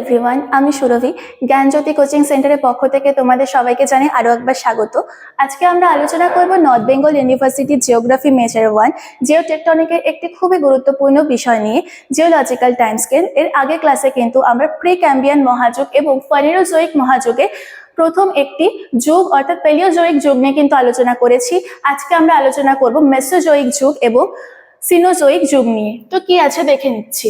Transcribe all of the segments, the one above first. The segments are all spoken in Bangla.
এভরিওয়ান আমি সুরভি, জ্ঞানজ্যোতি কোচিং সেন্টারের পক্ষ থেকে তোমাদের সবাইকে জানাই আরও একবার স্বাগত। আজকে আমরা আলোচনা করব নর্থ বেঙ্গল ইউনিভার্সিটির জিওগ্রাফি মেজর ওয়ান জিও টেকটনিকের একটি খুবই গুরুত্বপূর্ণ বিষয় নিয়ে, জিওলজিক্যাল টাইম স্কেল। এর আগে ক্লাসে কিন্তু আমরা প্রি ক্যাম্বিয়ান মহাযুগ এবং ফানিরোজোয়িক মহাযুগে প্রথম একটি যুগ অর্থাৎ পেলিওজোয়িক যুগ নিয়ে কিন্তু আলোচনা করেছি। আজকে আমরা আলোচনা করব মেসোজোয়িক যুগ এবং সিনোজোয়িক যুগ নিয়ে। তো কি আছে দেখে নিচ্ছি।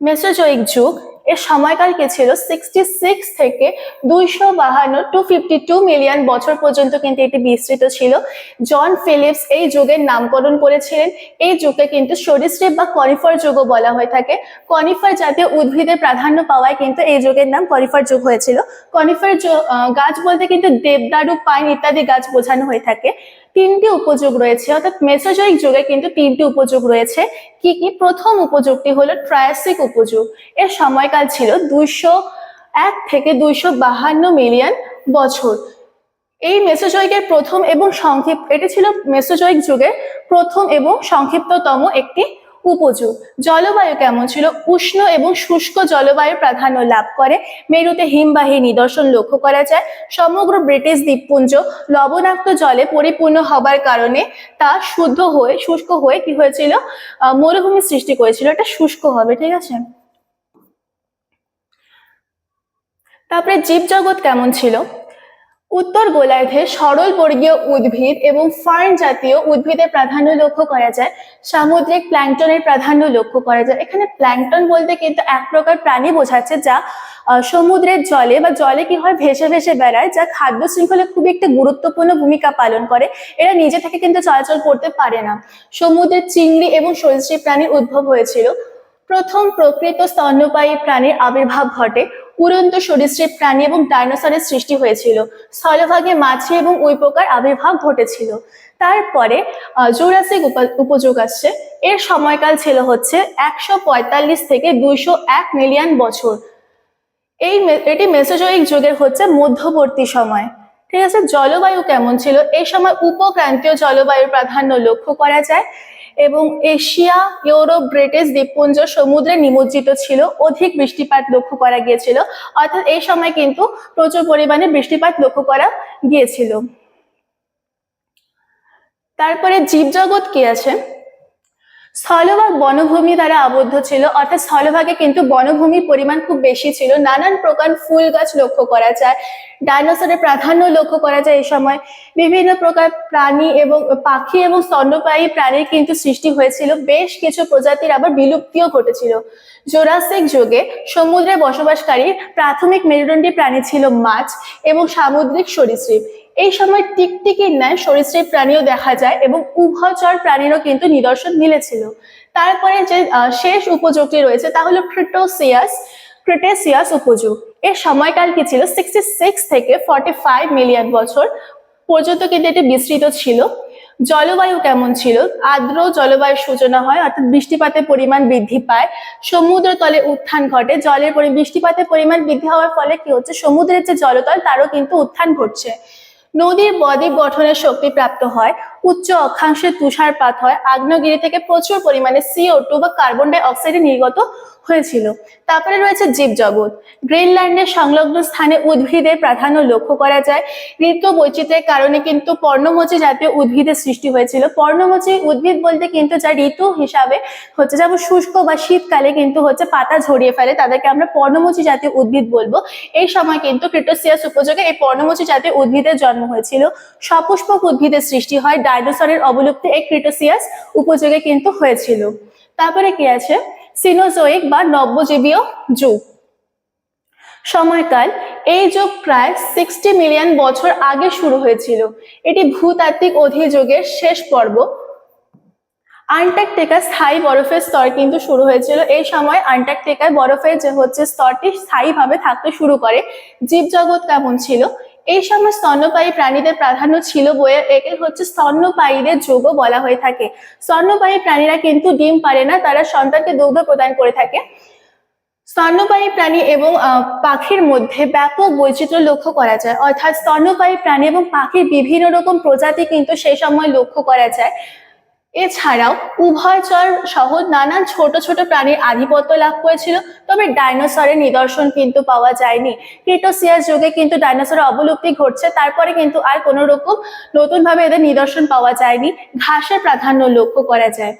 মেসোজোয়িক যুগ এর সময়কাল কি ছিল? সিক্সটি সিক্স থেকে দুইশো বাহান্ন টু ফিফটি টু মিলিয়ন বছর পর্যন্ত কিন্তু এটি বিস্তৃত ছিল। জন ফিলিপস এই যুগের নামকরণ করেছিলেন। এই যুগে কিন্তু সরীসৃপ বা কনিফার যুগও বলা হয়ে থাকে। কনিফার জাতীয় উদ্ভিদের প্রাধান্য পাওয়ায় কিন্তু এই যুগের নাম কনিফার যুগ হয়েছিল। কনিফার গাছ বলতে কিন্তু দেবদারু, পাইন ইত্যাদি গাছ বোঝানো হয়ে থাকে। তিনটি উপযোগ রয়েছে, অর্থাৎ মেসোজয়িক যুগে কিন্তু তিনটি উপযোগ রয়েছে। কি কি? প্রথম উপযোগটি হলো ট্রায়াসিক উপযোগ। এর সময়কাল ছিল দুইশো এক থেকে দুইশো বাহান্ন মিলিয়ন বছর। এই মেসোজয়িকের প্রথম এবং সংক্ষিপ্ত, এটি ছিল মেসোজয়িক যুগের প্রথম এবং সংক্ষিপ্ততম একটি উপযুগ জলবায়ু কেমন ছিল? উষ্ণ এবং শুষ্ক জলবায়ু প্রাধান্য লাভ করে। মেরুতে হিমবাহী নিদর্শন লক্ষ্য করা যায়। সমগ্র ব্রিটিশ দ্বীপপুঞ্জ লবণাক্ত জলে পরিপূর্ণ হবার কারণে তা শুদ্ধ হয়ে, শুষ্ক হয়ে কি হয়েছিল? মরুভূমি সৃষ্টি করেছিল। এটা শুষ্ক হবে, ঠিক আছে? তারপরে জীবজগৎ কেমন ছিল? উত্তর গোলার্ধে সরল বর্গীয় উদ্ভিদ এবং ফার্ন জাতীয় উদ্ভিদের প্রাধান্য লক্ষ্য করা যায়। সামুদ্রিক প্ল্যাঙ্কটনের প্রাধান্য লক্ষ্য করা যায়। এখানে প্ল্যাঙ্কটন বলতে কিন্তু এক প্রকার প্রাণী বোঝাচ্ছে যা সমুদ্রের জলে বা জলে কি হয় ভেসে ভেসে বেড়ায়, যা খাদ্য শৃঙ্খলে খুবই একটি গুরুত্বপূর্ণ ভূমিকা পালন করে। এরা নিজে থেকে কিন্তু চলাচল করতে পারে না। সমুদ্রের চিংড়ি এবং সরীসৃপ প্রাণীর উদ্ভব হয়েছিল। প্রথম প্রকৃত স্তন্যপায়ী প্রাণীর আবির্ভাব ঘটে। উড়ন্ত সরীসৃপ প্রাণী এবং ডাইনোসরের সৃষ্টি হয়েছিল। স্থলভাগে মাছি এবং উইপোকার আবির্ভাব ঘটেছিল। তারপরে জুরাসিক উপযোগ আসছে। এর সময়কাল ছিল হচ্ছে একশো পঁয়তাল্লিশ থেকে দুইশো এক মিলিয়ন বছর। এই এটি মেসোজয়িক যুগের হচ্ছে মধ্যবর্তী সময়। ঠিক আছে? জলবায়ু কেমন ছিল? এই সময় উপক্রান্তীয় জলবায়ুর প্রাধান্য লক্ষ্য করা যায়। এবং এশিয়া, ইউরোপ, ব্রিটিশ দ্বীপপুঞ্জ সমুদ্রে নিমজ্জিত ছিল। অধিক বৃষ্টিপাত লক্ষ্য করা গিয়েছিল। অর্থাৎ এই সময় কিন্তু প্রচুর পরিমাণে বৃষ্টিপাত লক্ষ্য করা গিয়েছিল। তারপরে জীবজগৎ কি আছে? স্থলভাগ বনভূমি দ্বারা আবদ্ধ ছিল, অর্থাৎ স্থলভাগে কিন্তু বনভূমির পরিমাণ খুব বেশি ছিল। নানান প্রকার ফুল গাছ লক্ষ্য করা যায়, ডাইনোসরের প্রাধান্য লক্ষ্য করা যায় এই সময়। বিভিন্ন প্রকার প্রাণী এবং পাখি এবং স্তন্যপায়ী প্রাণীর কিন্তু সৃষ্টি হয়েছিল। বেশ কিছু প্রজাতির আবার বিলুপ্তিও ঘটেছিল। জোরাসিক যুগে সমুদ্রে বসবাসকারী প্রাথমিক মেরুদণ্ডী প্রাণী ছিল মাছ এবং সামুদ্রিক সরীসৃপ। এই সময় টিকটিকির ন্যায় সরীসৃপ প্রাণীও দেখা যায় এবং উভয়চর প্রাণীরও কিন্তু নিদর্শন মিলেছিল। তারপরে যে শেষ উপযোগটি রয়েছে তা হলো ক্রিটোসিয়াস, ক্রিটেসিয়াস উপযোগ। এর সময়কাল কি ছিল? সিক্সটি সিক্স থেকে ফর্টি ফাইভ মিলিয়ন বছর পর্যন্ত কিন্তু এটি বিস্তৃত ছিল। জলবায়ু কেমন ছিল? আর্দ্র জলবায়ুর সূচনা হয়, অর্থাৎ বৃষ্টিপাতের পরিমাণ বৃদ্ধি পায়। সমুদ্র তলে উত্থান ঘটে, জলের পরি, বৃষ্টিপাতের পরিমাণ বৃদ্ধি হওয়ার ফলে কি হচ্ছে? সমুদ্রের যে জলতল, তারও কিন্তু উত্থান ঘটছে। নদীর বদ্বীপ গঠনের শক্তি প্রাপ্ত হয়। উচ্চ অক্ষাংশে তুষারপাত হয়। আগ্নেয়গিরি থেকে প্রচুর পরিমাণে সিও টু বা কার্বন ডাই অক্সাইড নির্গত হয়েছিল। তারপরে রয়েছে জীবজগৎ। গ্রিনল্যান্ডের সংলগ্ন স্থানে উদ্ভিদের প্রাধান্য লক্ষ্য করা যায়। ঋতু বৈচিত্র্যের কারণে কিন্তু পর্ণমোচী জাতীয় উদ্ভিদের সৃষ্টি হয়েছিল। পর্ণমোচী উদ্ভিদ বলতে কিন্তু যা ঋতু হিসাবে হচ্ছে, যেমন শুষ্ক বা শীতকালে কিন্তু হচ্ছে পাতা ঝরিয়ে ফেলে, তাদেরকে আমরা পর্ণমোচী জাতীয় উদ্ভিদ বলব। এই সময় কিন্তু ক্রিটোসিয়াস উপযোগে এই পর্ণমোচী জাতীয় উদ্ভিদের জন্ম হয়েছিল। সপুষ্পক উদ্ভিদের সৃষ্টি হয় ডাইনোসরের অবলুপ্তে এই ক্রিটোসিয়াস উপযোগে কিন্তু হয়েছিল। তারপরে কি আছে? সিনোজোয়িক বা নব্যজীবীয় যুগ। সময়কাল, এই যুগ প্রায় সিক্সটি মিলিয়ন বছর আগে শুরু হয়েছিল। এটি ভূতাত্ত্বিক অধিযোগের শেষ পর্ব। আন্টার্কটিকার স্থায়ী বরফের স্তর কিন্তু শুরু হয়েছিল। এই সময় আন্টার্কটিকায় বরফের যে হচ্ছে স্তরটি স্থায়ীভাবে থাকতে শুরু করে। জীবজগৎ কেমন ছিল? এই সময় স্তন্যপায়ী প্রাণীদের প্রাধান্য ছিল বয়ে একে হচ্ছে স্তন্যপায়ীদের যোগ বলা হয়ে থাকে। স্তন্যপায়ী প্রাণীরা কিন্তু ডিম পারে না, তারা সন্তানকে দুগ্ধ প্রদান করে থাকে। স্তন্যপায়ী প্রাণী এবং পাখির মধ্যে ব্যাপক বৈচিত্র্য লক্ষ্য করা যায়। অর্থাৎ স্তন্যপায়ী প্রাণী এবং পাখির বিভিন্ন রকম প্রজাতি কিন্তু সেই সময় লক্ষ্য করা যায়। এছাড়াও উভয়চর সহ নানান ছোট ছোট প্রাণীর আধিপত্য লাভ করেছিল, তবে ডাইনোসরের নিদর্শন কিন্তু পাওয়া যায়নি। ক্রিটোসিয়াস যুগে কিন্তু ডাইনোসরের অবলুপ্তি ঘটছে, তারপরে কিন্তু আর কোনো রকম নতুন ভাবে এদের নিদর্শন পাওয়া যায়নি, ঘাসের প্রাধান্য লক্ষ্য করা যায়।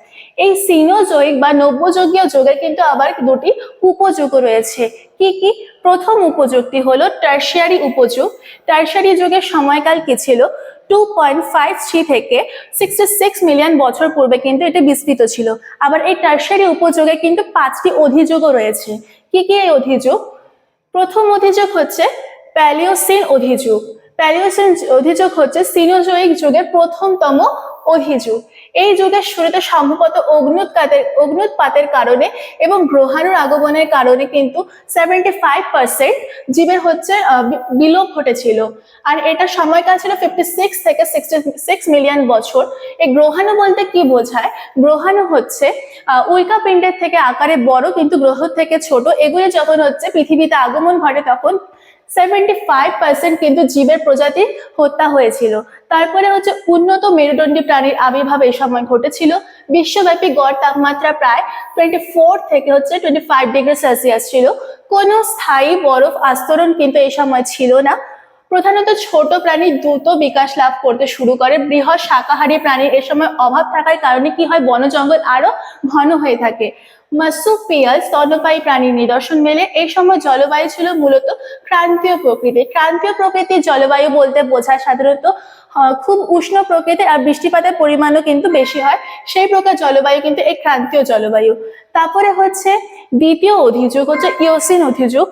এই সিনোজয়িক বা নব্যযুগীয় যুগে কিন্তু আবার দুটি উপযুগ রয়েছে কি কি? প্রথম উপযুক্তি হলো টার্সিয়ারি উপযুগ। টার্সিয়ারি যুগের সময়কাল কি ছিল? টু পয়েন্ট ফাইভ থ্রি থেকে সিক্সটি সিক্স মিলিয়ন বছর পূর্বে কিন্তু এটা বিস্তৃত ছিল। আবার এই টার্সিয়ারি উপযোগে কিন্তু পাঁচটি অধিযোগও রয়েছে। কি কি এই অধিযোগ? প্রথম অধিযোগ হচ্ছে প্যালিওসিন অধিযুগ। প্যালিওসিন অধিযোগ হচ্ছে সিনোজয়িক যুগের প্রথমতম অভিযোগ। এই যুগের শুরুতে সম্ভবত অগ্নুৎপাতের অগ্নুৎপাতের কারণে এবং গ্রহাণুর আগমনের কারণে কিন্তু সেভেন্টি ফাইভ পার্সেন্ট জীবের হচ্ছে বিলোপ ঘটেছিল। আর এটা সময়কাল ছিল ফিফটি সিক্স থেকে সিক্সটি সিক্স মিলিয়ন বছর। এই গ্রহাণু বলতে কি বোঝায়? গ্রহাণু হচ্ছে আহ, উল্কাপিণ্ডের থেকে আকারে বড় কিন্তু গ্রহ থেকে ছোট। এগুলি যখন হচ্ছে পৃথিবীতে আগমন ঘটে তখন সেভেন্টি ফাইভ পার্সেন্ট কিন্তু জীবের প্রজাতি হত্যা হয়েছিল। তারপরে হচ্ছে উন্নত মেরুদণ্ডী প্রাণীর আবির্ভাব এই সময় ঘটেছিল। বিশ্বব্যাপী গড় তাপমাত্রা প্রায় টোয়েন্টি ফোর থেকে হচ্ছে টোয়েন্টি ফাইভ ডিগ্রি সেলসিয়াস ছিল। কোনো স্থায়ী বরফ আস্তরণ কিন্তু এই সময় ছিল না। প্রধানত ছোট প্রাণী দ্রুত বিকাশ লাভ করতে শুরু করে। বৃহৎ শাকাহারী প্রাণীর এ সময় অভাব থাকার কারণে কি হয়? বন জঙ্গল আরও ঘন হয়ে থাকে। মাসুপিয়াল স্তন্যপায়ী প্রাণীর নিদর্শন মেলে। এই সময় জলবায়ু ছিল মূলত ক্রান্তীয় প্রকৃতির। ক্রান্তীয় প্রকৃতির জলবায়ু বলতে বোঝায় সাধারণত খুব উষ্ণ প্রকৃতির আর বৃষ্টিপাতের পরিমাণও কিন্তু বেশি হয়। সেই প্রকার জলবায়ু কিন্তু এই ক্রান্তীয় জলবায়ু। তারপরে হচ্ছে দ্বিতীয় অধিযুগ হচ্ছে ইওসিন অধিযুগ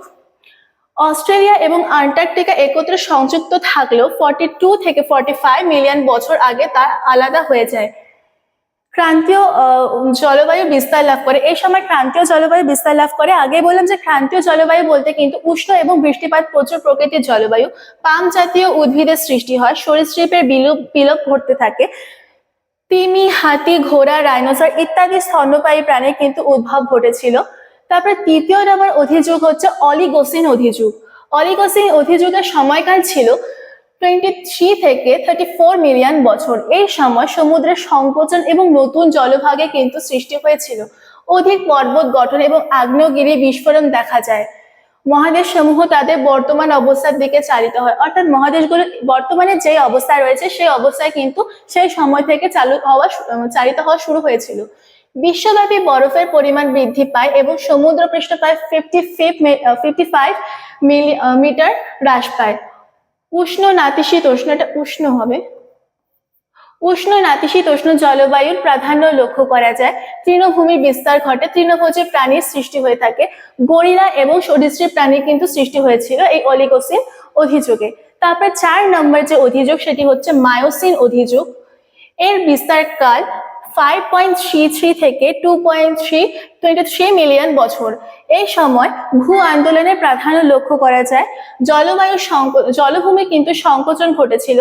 অস্ট্রেলিয়া এবং আন্টার্কটিকা একত্রে সংযুক্ত থাকলেও ফর্টি টু থেকে ফর্টি ফাইভ মিলিয়ন বছর আগে তা আলাদা হয়ে যায়। ক্রান্তীয় জলবায়ু বিস্তার লাভ করে। এই সময় ক্রান্তীয় জলবায়ু বিস্তার লাভ করে। আগে বললাম যে ক্রান্তীয় জলবায়ু বলতে কিন্তু উষ্ণ এবং বৃষ্টিপাত প্রচুর প্রকৃতির জলবায়ু। পাম জাতীয় উদ্ভিদের সৃষ্টি হয়, সরীসৃপের বিলোপ বিলোপ ঘটতে থাকে। তিমি, হাতি, ঘোড়া, রাইনোসর ইত্যাদি স্তন্যপায়ী প্রাণীর কিন্তু উদ্ভব ঘটেছিল। তারপরে তৃতীয় নম্বর অধিযুগ হচ্ছে অলিগোসিন অধিযুগ। অলিগোসিন অধিযুগের সময়কাল ছিল টোয়েন্টি থ্রি থেকে থার্টি ফোর মিলিয়ন বছর। এই সময় সমুদ্রের সংকোচন এবং নতুন জলভাগে কিন্তু সৃষ্টি হয়েছিল। অধিক পর্বত গঠন এবং আগ্নেয়গিরি বিস্ফোরণ দেখা যায়। মহাদেশ সমূহ তাদের বর্তমান অবস্থার দিকে চালিত হয়। অর্থাৎ মহাদেশগুলো বর্তমানে যে অবস্থায় রয়েছে, সেই অবস্থায় কিন্তু সেই সময় থেকে চালু হওয়া, চালিত হওয়া শুরু হয়েছিল। বিশ্বব্যাপী বরফের পরিমাণ বৃদ্ধি পায় এবং সমুদ্র পৃষ্ঠ প্রায় ফিফটি ফিফটি ফাইভ মিটার হ্রাস পায়। উষ্ণ নাতিশীতোষ্ণ এটা উষ্ণ হবে। উষ্ণ নাতিশীতোষ্ণ জলবায়ুর প্রাধান্য লক্ষ্য করা যায়। তৃণভূমির বিস্তার ঘটে। তৃণভোজী প্রাণীর সৃষ্টি হয়ে থাকে। গরিলা এবং সরীসৃপ প্রাণীর কিন্তু সৃষ্টি হয়েছিল এই অলিগোসিন অধিযোগে তারপর চার নম্বর যে অধিযোগ সেটি হচ্ছে মায়োসিন অধিযোগ এর বিস্তার কাল ফাইভ পয়েন্ট থ্রি থ্রি থেকে two point three twenty three million বছর। এই সময় ভূ আন্দোলনের প্রাধান্য লক্ষ্য করা যায়। জলবায়ু জলভূমি কিন্তু সংকোচন ঘটেছিল।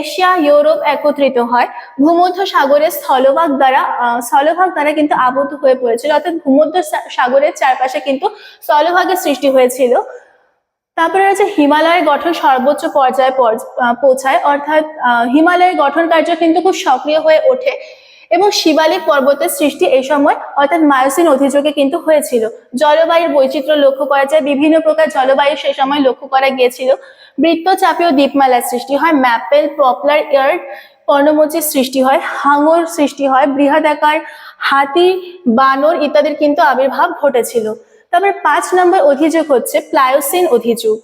এশিয়া, ইউরোপ একত্রিত হয়। ভূমধ্য সাগরের স্থলভাগ দ্বারা স্থলভাগ দ্বারা কিন্তু আবদ্ধ হয়ে পড়েছিল। অর্থাৎ ভূমধ্য সাগরের চারপাশে কিন্তু স্থলভাগের সৃষ্টি হয়েছিল। তারপরে রয়েছে হিমালয়ের গঠন সর্বোচ্চ পর্যায়ে পৌঁছায়। অর্থাৎ হিমালয়ের গঠন কার্য কিন্তু খুব সক্রিয় হয়ে ওঠে। এবং শিবালিক পর্বতের সৃষ্টি এই সময় অর্থাৎ মায়োসিন অধিযোগে কিন্তু হয়েছিল। জলবায়ুর বৈচিত্র্য লক্ষ্য করা যায়, বিভিন্ন প্রকার জলবায়ু সেই সময় লক্ষ্য করা গিয়েছিল। বৃত্তচাপীয় দ্বীপমালার সৃষ্টি হয়, ম্যাপেল, পপলার, ইয়ার্ড পর্ণমোচীর সৃষ্টি হয়, হাঙর সৃষ্টি হয় বৃহদাকার হাতি, বানর ইত্যাদির কিন্তু আবির্ভাব ঘটেছিল। তারপরে পাঁচ নম্বর অধিযোগ হচ্ছে প্লায়োসিন অধিযোগ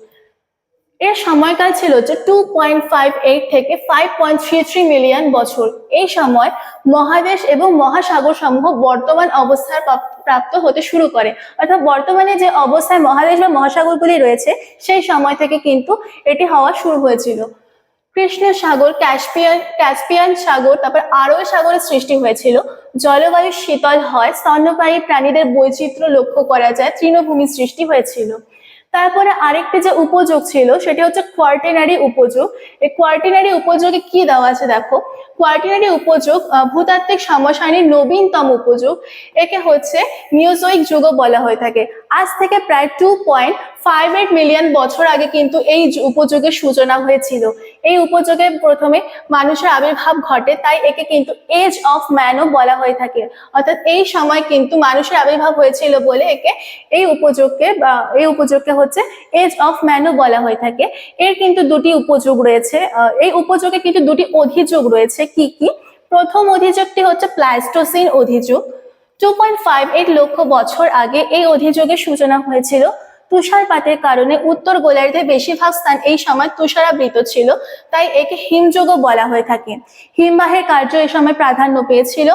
এর সময়কাল ছিল হচ্ছে টু পয়েন্ট ফাইভ এইট থেকে five point three three million বছর। এই সময় মহাদেশ এবং মহাসাগর সমূহ বর্তমান অবস্থার প্রাপ- প্রাপ্ত হতে শুরু করে। অর্থাৎ বর্তমানে যে অবস্থায় মহাদেশ বা মহাসাগরগুলি রয়েছে, সেই সময় থেকে কিন্তু এটি হওয়া শুরু হয়েছিল। কৃষ্ণ সাগর, ক্যাসপিয়ান ক্যাসপিয়ান সাগর, তারপর আরও সাগরের সৃষ্টি হয়েছিল। জলবায়ু শীতল হয়, স্তন্যপায়ী প্রাণীদের বৈচিত্র্য লক্ষ্য করা যায় তৃণভূমি সৃষ্টি হয়েছিল। তারপরে আরেকটি যে উপযোগ ছিল, সেটি হচ্ছে কোয়ার্টিনারি উপযোগ। এই কোয়ার্টিনারি উপযোগে কি দেওয়া আছে দেখো? কোয়ার্টিনারি উপযোগ ভূতাত্ত্বিক সমসারীর নবীনতম উপযোগ, একে হচ্ছে নিউজোইক যুগ বলা হয়ে থাকে। আজ থেকে প্রায় two point five eight million বছর আগে কিন্তু এই উপযোগের সূচনা হয়েছিল। এই উপযোগে প্রথমে মানুষের আবির্ভাব ঘটে, তাই একে কিন্তু এজ অফ ম্যানও বলা হয়ে থাকে। অর্থাৎ এই সময় কিন্তু মানুষের আবির্ভাব হয়েছিল বলে একে এই উপযোগকে এই উপযোগকে হচ্ছে এজ অফ ম্যানও বলা হয়ে থাকে। এর কিন্তু দুটি উপযোগ রয়েছে। এই উপযোগে কিন্তু দুটি অধিযোগ রয়েছে। কি কি? প্রথম অধিযোগটি হচ্ছে প্লাস্টোসিন অধিযোগ। টু পয়েন্ট ফাইভ এইট লক্ষ বছর আগে এই অধিযোগের সূচনা হয়েছিল। তুষারপাতের কারণে উত্তর গোলার্ধে বেশিরভাগ স্থান এই সময় তুষারাবৃত ছিল, তাই একে হিমযুগও বলা হয়ে থাকে। হিমবাহের কার্য এই সময় প্রাধান্য পেয়েছিল।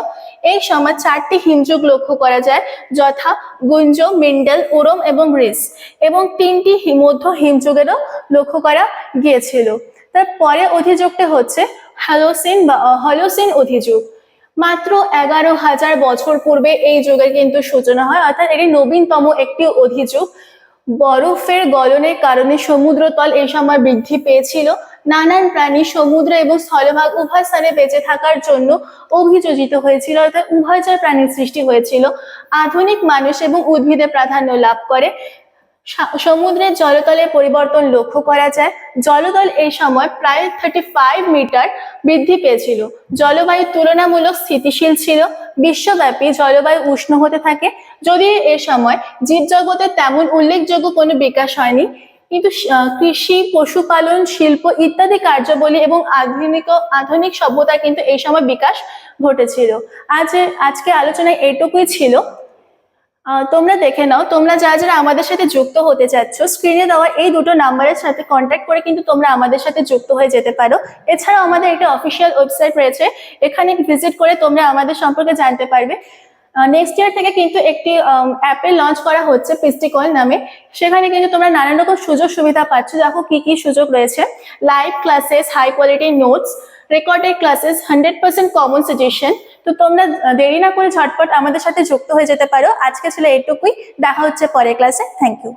এই সময় চারটি হিমযুগ লক্ষ্য করা যায়, যথা গুঞ্জ, মিন্ডেল, উরম এবং রিস এবং তিনটি মধ্য হিমযুগেরও লক্ষ্য করা গিয়েছিল। তারপরে অধিযোগটি হচ্ছে হ্যালোসিন বা হলোসিন অধিযুগ মাত্র এগারো হাজার বছর পূর্বে এই যুগের কিন্তু সূচনা হয়, অর্থাৎ এটি নবীনতম একটি অধিযুগ বরফের গলনের কারণে সমুদ্রতল এই সময় বৃদ্ধি পেয়েছিল। নানান প্রাণী সমুদ্র এবং স্থলভাগ উভয় স্থানে বেঁচে থাকার জন্য অভিযোজিত হয়েছিল, অর্থাৎ উভয়চর প্রাণীর সৃষ্টি হয়েছিল। আধুনিক মানুষ এবং উদ্ভিদে প্রাধান্য লাভ করে। সমুদ্রের জলতলের পরিবর্তন লক্ষ্য করা যায়। জলতল এই সময় প্রায় থার্টি ফাইভ মিটার বৃদ্ধি পেয়েছিল। জলবায়ু তুলনামূলক স্থিতিশীল ছিল। বিশ্বব্যাপী জলবায়ু উষ্ণ হতে থাকে। যদিও এ সময় জীবজগতে তেমন উল্লেখযোগ্য কোনো বিকাশ হয়নি। কিন্তু কৃষি, পশুপালন, শিল্প ইত্যাদি কার্যাবলী এবং আধুনিক আধুনিক সভ্যতার কিন্তু এই সময় বিকাশ ঘটেছিল। আজ আজকে আলোচনায় এটুকুই ছিল। তোমরা দেখে নাও, তোমরা যারা যারা আমাদের সাথে যুক্ত হতে চাচ্ছ স্ক্রিনে দেওয়া এই দুটো নাম্বারের সাথে কন্ট্যাক্ট করে কিন্তু তোমরা আমাদের সাথে যুক্ত হয়ে যেতে পারো। এছাড়াও আমাদের একটা অফিসিয়াল ওয়েবসাইট রয়েছে, এখানে ভিজিট করে তোমরা আমাদের সম্পর্কে জানতে পারবে। নেক্সট ইয়ার থেকে কিন্তু একটি অ্যাপে লঞ্চ করা হচ্ছে পিস্টিকল নামে। সেখানে কিন্তু তোমরা নানান রকম সুযোগ সুবিধা পাচ্ছ। দেখো কি কি সুযোগ রয়েছে। Live classes high quality notes recorded classes hundred percent common suggestion তো তোমরা দেরি না করে ঝটপট আমাদের সাথে যুক্ত হয়ে যেতে পারো। আজকে ছিল এটুকুই। দেখা হচ্ছে পরের ক্লাসে থ্যাংক ইউ